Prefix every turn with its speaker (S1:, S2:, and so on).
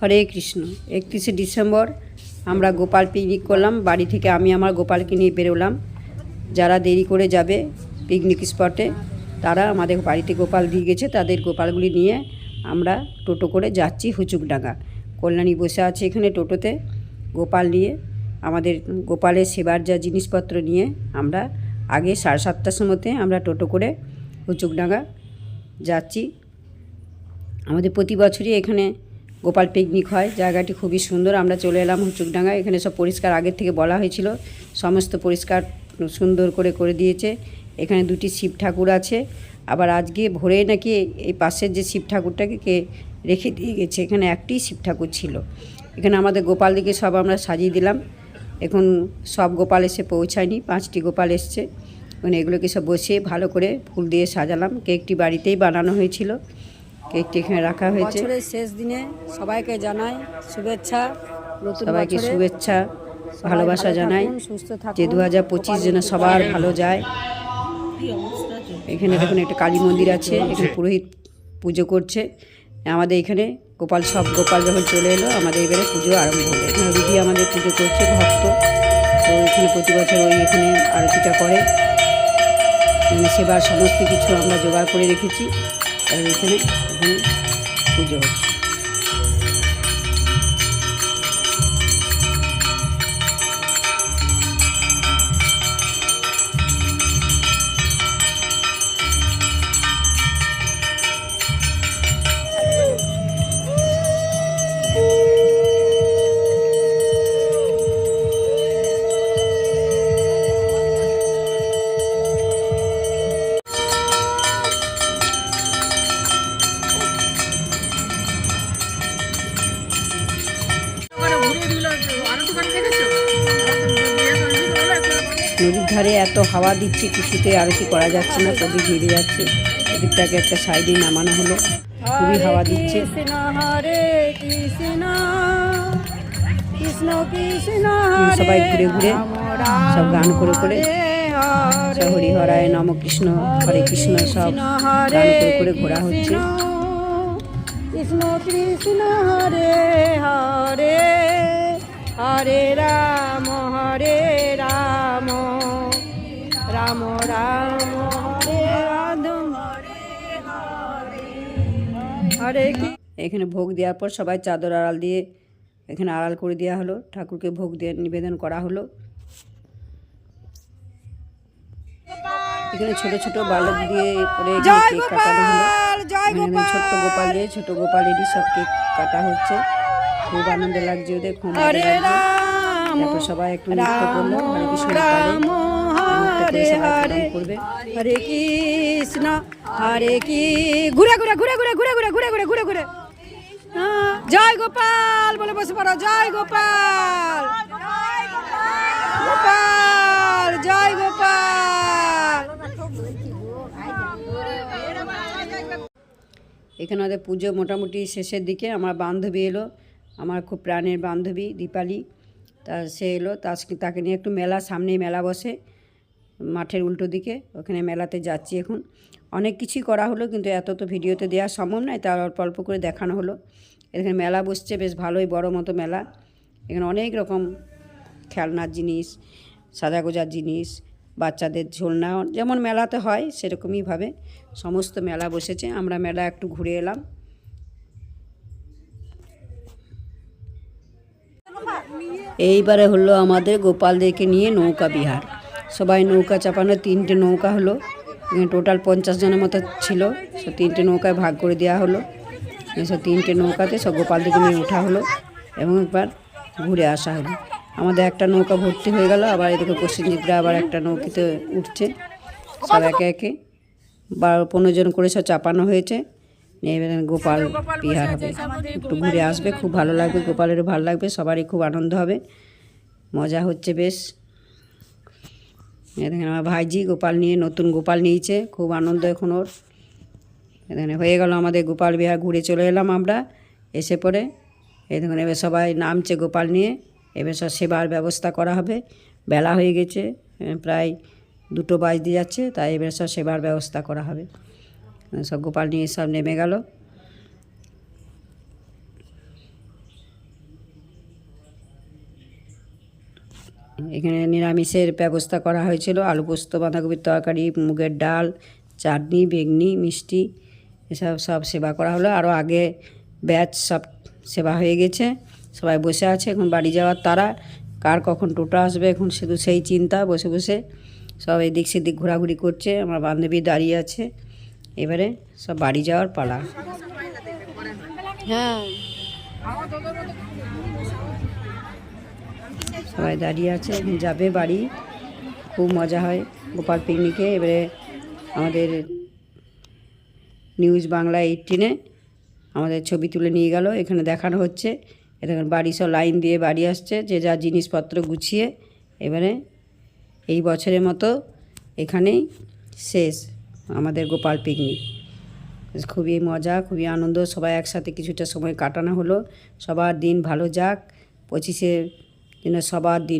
S1: হরে কৃষ্ণ। একত্রিশে ডিসেম্বর আমরা গোপাল পিকনিক করলাম। বাড়ি থেকে আমি আমার গোপালকে নিয়ে বেরোলাম। যারা দেরি করে যাবে পিকনিক স্পটে তারা আমাদের বাড়িতে গোপাল দিয়ে গেছে। তাদের গোপালগুলি নিয়ে আমরা টোটো করে যাচ্ছি হুচুকডাঙ্গা। কল্যাণী বসে আছে এখানে টোটোতে। গোপাল নিয়ে, আমাদের গোপালের সেবার যা জিনিসপত্র নিয়ে আমরা আগে সাড়ে সাতটার সময়তে আমরা টোটো করে হুচুকডাঙ্গা যাচ্ছি। আমাদের প্রতি বছরই এখানে গোপাল পিকনিক হয়। জায়গাটি খুবই সুন্দর। আমরা চলে এলাম হুচুকডাঙ্গা। এখানে সব পরিষ্কার আগের থেকে বলা হয়েছিল। সমস্ত পরিষ্কার সুন্দর করে করে দিয়েছে। এখানে দুটি শিব ঠাকুর আছে। আবার আজকে ভোরে নাকি এই পাশের যে শিব ঠাকুরটাকে কে রেখে দিয়ে গেছে, এখানে একটি শিব ঠাকুর ছিল। এখানে আমাদের গোপাল দিকে সব আমরা সাজিয়ে দিলাম। এখন সব গোপাল এসে পৌঁছায়নি। পাঁচটি গোপাল এসছে। মানে এগুলোকে সব বসিয়ে ভালো করে ফুল দিয়ে সাজালাম। কেকটি বাড়িতেই বানানো হয়েছিল। কেকটি এখানে রাখা হয়েছে।
S2: বছরের শেষ দিনে সবাইকে জানাই শুভেচ্ছা
S1: সবাইকে শুভেচ্ছা ভালোবাসা
S2: ভালো
S1: জানাই যে দু হাজার পঁচিশ যেন সবার ভালো যায়। এখানে দেখুন একটা কালী মন্দির আছে এখানে পুরোহিত পুজো করছে। আমাদের এখানে গোপাল সব গোপাল যখন চলে এলো আমাদের এবারে পুজো আরম্ভ হলো এখানে দিদি আমাদের পুজো করছে ভক্ত। তো এখানে প্রতি বছর ওই এখানে আরতিটা করে। সেবার সমস্ত কিছু আমরা জোগাড় করে রেখেছি। avec les deux নদীর ধারে এত হাওয়া দিচ্ছে কিছুতে আর কি করা যাচ্ছে না প্রদীপ ভিড়ে যাচ্ছে। প্রদীপটাকে একটা সাইডে নামানো হলো। খুবই হাওয়া দিচ্ছে। সবাই ঘুরে ঘুরে সব গান করে করে সব হরি হরায় নম কৃষ্ণ হরে কৃষ্ণ সব গান করে করে ঘোরা হচ্ছে।
S2: কৃষ্ণ কৃষ্ণ হরে হরে হরে রাম হরে রাম রাম হরে রাধম হরে
S1: এখানে ভোগ দেওয়ার পর সবাই চাদর আড়াল দিয়ে এখানে আড়াল করে দেওয়া হলো। ঠাকুরকে ভোগ দিয়ে নিবেদন করা হলো। এখানে ছোট ছোট বালক দিয়ে করে কেক কাটানো হলো। এখানে ছোট্ট গোপাল। দিয়ে ছোট গোপালেরই সব কেক কাটা হচ্ছে। খুব আনন্দ লাগছে ওদের খুব সবাই একটু নৃত্য করল। হরে কৃষ্ণ প্রণাম করবে।
S2: হরে কৃষ্ণ হরে কি ঘুরে ঘুরে ঘুরে ঘুরে ঘুরে ঘুরে ঘুরে ঘুরে ঘুরে। ঘুরে জয় গোপাল বলে বসে পড়ো জয় গোপাল। গোপাল জয় গোপাল।
S1: এখানে ওদের পুজো মোটামুটি শেষের দিকে আমার বান্ধবী এলো আমার খুব প্রাণের বান্ধবী দীপালি। তা সে এলো তাকে নিয়ে একটু মেলা সামনেই মেলা বসে। মাঠের উল্টো দিকে, ওখানে মেলাতে যাচ্ছি এখন। অনেক কিছুই করা হলো, কিন্তু এত তো ভিডিওতে দেওয়া সম্ভব নয়, তার অল্প অল্প করে দেখানো হলো। এখানে মেলা বসছে, বেশ ভালোই বড় মতো মেলা। এখানে অনেক রকম খেলনার জিনিস, সাজাগোজার জিনিস, বাচ্চাদের ঝোলনা, যেমন মেলাতে হয় সেরকমইভাবে সমস্ত মেলা বসেছে। আমরা মেলা একটু ঘুরে এলাম। এইবারে হলো আমাদের গোপালদেরকে নিয়ে নৌকা বিহার। সবাই নৌকা চাপানো তিনটে নৌকা হলো। টোটাল পঞ্চাশ জনের মতো ছিল। সব তিনটে নৌকায় ভাগ করে দেওয়া হলো। এসব তিনটে নৌকাতে সব গোপালদিকে নিয়ে ওঠা হলো এবং একবার ঘুরে আসা হলো। আমাদের একটা নৌকা ভর্তি হয়ে গেল। আবার এদিকে প্রসেনজিৎরা আবার একটা নৌকিতে উঠছে। সব একে একে বারো পনেরো জন করে সব চাপানো হয়েছে। এবারে গোপাল বিহার হবে। একটু ঘুরে আসবে। খুব ভালো লাগবে। গোপালেরও ভালো লাগবে। সবারই খুব আনন্দ হবে। মজা হচ্ছে বেশ। দেখেন আমার ভাইজি গোপাল নিয়ে, নতুন গোপাল নিয়েছে, খুব আনন্দ এখন ওর। এখানে হয়ে গেল আমাদের গোপাল বিহার, ঘুরে চলে এলাম আমরা, এসে পরে এই দেখুন, এবার সবাই নামছে গোপাল নিয়ে, এবার সব সেবার ব্যবস্থা করা হবে। বেলা হয়ে গেছে প্রায় দুটো বাজতে যাচ্ছে, তাই এবার সব সেবার ব্যবস্থা করা হবে। সব গোপাল নিয়ে সব নেমে গেল। এখানে নিরামিষের ব্যবস্থা করা হয়েছিল। আলু পোস্ত, বাঁধাকপির তরকারি, মুগের ডাল, চাটনি, বেগনি, মিষ্টি, এসব সব সেবা করা হলো। আরও আগে ব্যাচ সব সেবা হয়ে গেছে। সবাই বসে আছে, এখন বাড়ি যাওয়ার তারা। কার কখন টোটো আসবে, এখন শুধু সেই চিন্তা। বসে বসে সব এদিক সেদিক ঘোরাঘুরি করছে। আমার বান্ধবী দাঁড়িয়ে আছে। এবারে সব বাড়ি যাওয়ার পালা।
S2: হ্যাঁ।
S1: সবাই দাঁড়িয়ে আছে, যাবে বাড়ি। খুব মজা হয় গোপাল পিকনিকে। এবারে আমাদের নিউজ বাংলা এইটিনে আমাদের ছবি তুলে নিয়ে গেল। এখানে দেখানো হচ্ছে এখানে বাড়ি সব লাইন দিয়ে বাড়ি আসছে, যে যা জিনিসপত্র গুছিয়ে এবারে এই বছরের মতো এখানেই শেষ আমাদের গোপাল পিকনিক। খুবই মজা, খুবই আনন্দ, সবাই একসাথে কিছুটা সময় কাটানো হলো। সবার দিন ভালো যাক, পঁচিশে যেন সবার দিন